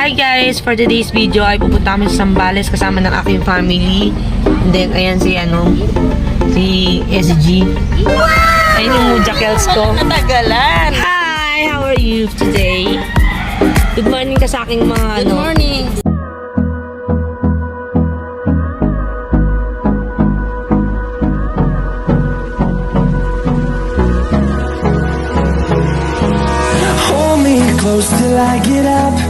Hi guys! For today's video ay pupunta kami sa Sambales kasama ng aking family. And then, ayan si ano, si SG. Wow! Ayun yung Muja Kels ko. Natagalan. Hi! How are you today? Good morning ka sa aking mga Good ano. morning. Hold me close till I get up.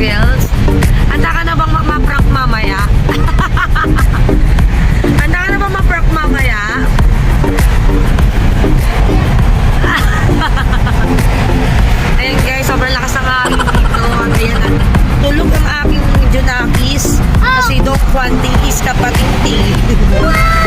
Kills. Handa ka na bang ma- ma-prank mamaya? Handa ka na bang ma-prank mamaya? Ayan guys, sobrang lakas ng hangin dito. Ayan, at tulog ang aking Junakis. Kasi Doc Juanting is kapatingting. Wow!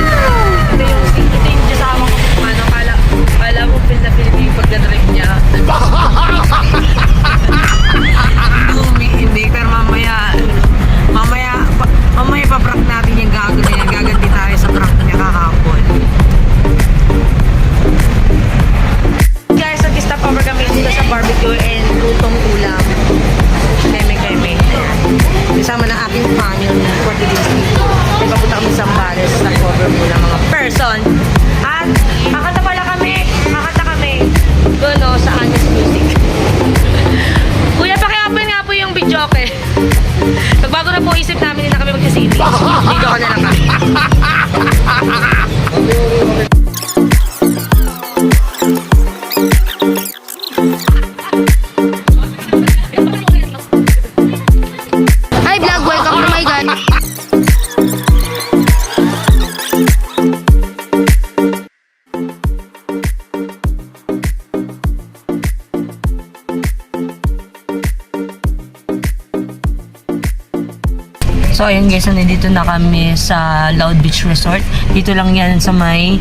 So ayun guys, nandito na kami sa Loud Beach Resort. Dito lang yan sa may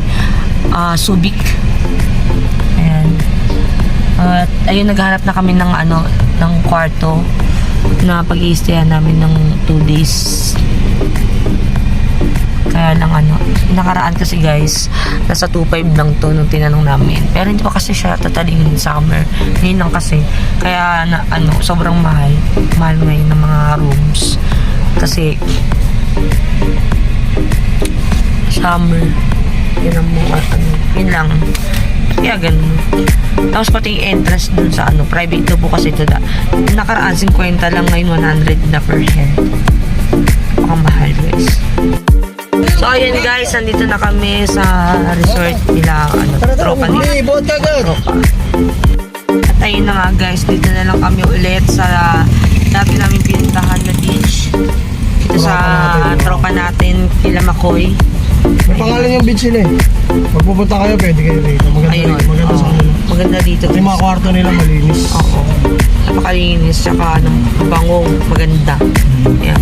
ah, Subic. Ayan. At ayun, naghanap na kami ng ano, ng kwarto na pag namin ng 2 days. Kaya lang ano, nakaraan kasi guys, nasa 2.5 lang to nung tinanong namin. Pero hindi pa kasi siya tatalingin summer. Ngayon lang kasi. Kaya na, ano, sobrang mahal. Mahal ngayon ng mga rooms. Kasi summer. Yun ang mga ano, yun lang. Kaya ganun. Tapos pati yung entrance dun sa ano, private to po kasi ito da. Nakaraan 50 lang ngayon 100 na per head. Napakamahal guys. So ayan guys, nandito na kami sa resort nila, ano, tropa nila. Tropa. At ayun na nga guys, dito na lang kami ulit sa dati namin pinuntahan na sa tropa natin, kila Makoy. May pangalan yung beach nila eh. Pag pupunta kayo, pwede kayo dito. Maganda Ayun. dito. Maganda sa kanila. Maganda dito. Yung mga kwarto nila malinis. Oo. Napakalinis, tsaka ano, bango, maganda. Ayan.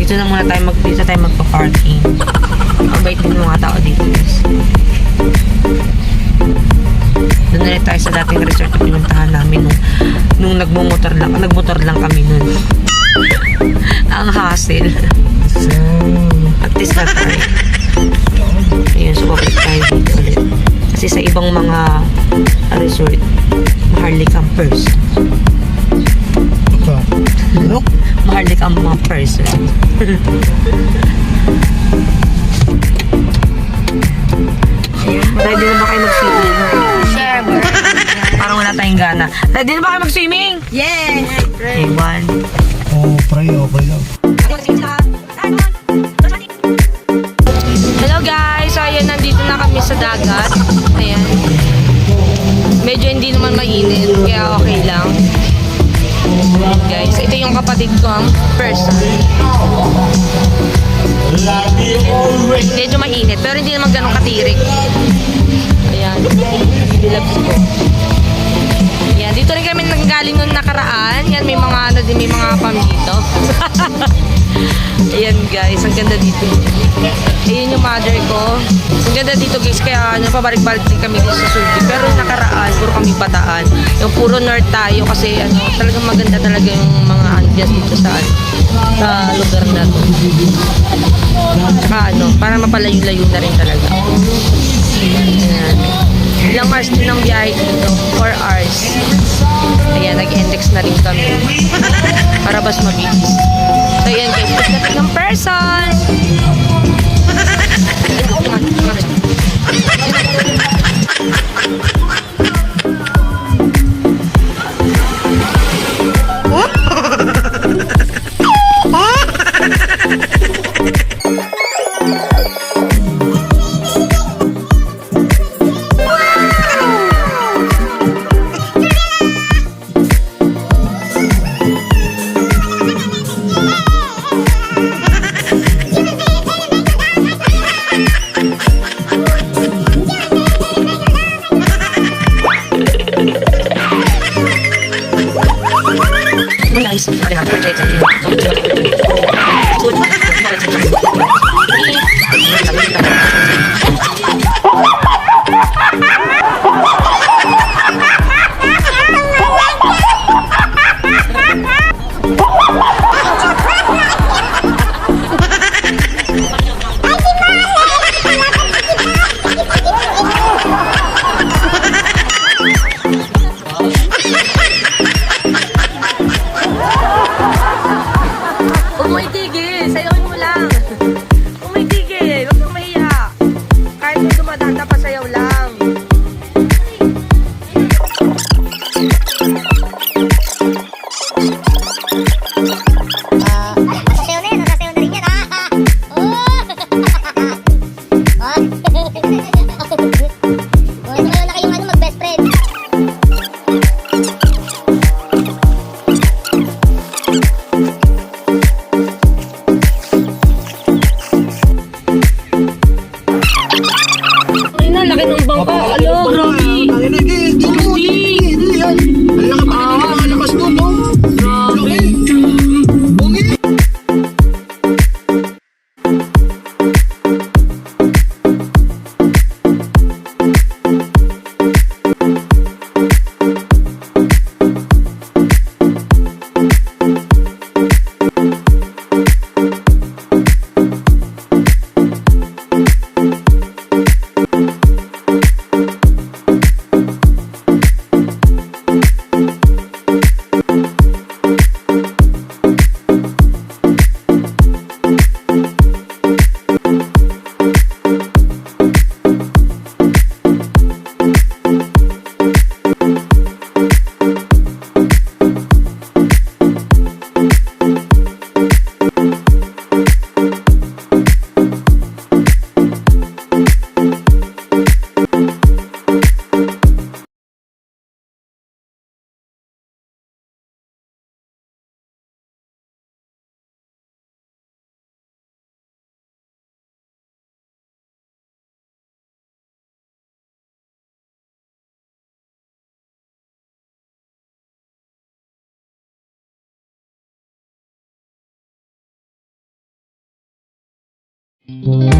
Dito na muna tayo mag dito tayo magpa-parking. Ang bait din ng mga tao dito, guys. Doon na tayo sa dating resort na pinuntahan namin nung, nung nagmumotor lang, nagmotor lang kami nun. ang hassle. Mm. At least na try. Ayun, so public private ulit. Kasi sa ibang mga ah, resort, maharlik ang purse. Ito. Look. maharlik ang mga purse. Ready na ba kayo mag-swimming? Sure. Parang wala tayong gana. Ready na ba kayo mag-swimming? Yes! Okay, one, Pray, okay lang. Hello guys! Ayan, nandito na kami sa dagat. Ayan. Medyo hindi naman mainit, kaya okay lang. Guys, ito yung kapatid ko ang person. Medyo mainit, pero hindi naman ganun katirik. Ayan. Bilabs ko. Yan, dito rin kami nanggaling nung nakaraan. Yan, may mga ano din, may mga pam dito. Ayan guys, ang ganda dito. Ayun yung mother ko. Ang ganda dito guys, kaya ano, pabalik-balik din kami dito sa Sulti. Pero yung nakaraan, puro kami bataan. Yung puro north tayo kasi ano, talagang maganda talaga yung mga ambience dito sa, ano, sa lugar na to. Tsaka ano, para mapalayo-layo na rin talaga. Ayan. Ilang hours din ang biyahe dito? 4 hours. Ayan, nag-index na rin kami. Para mas mabilis. So, ayan guys, pagdating ng person. Ich kann ja kurz jetzt nicht. Mm-hmm.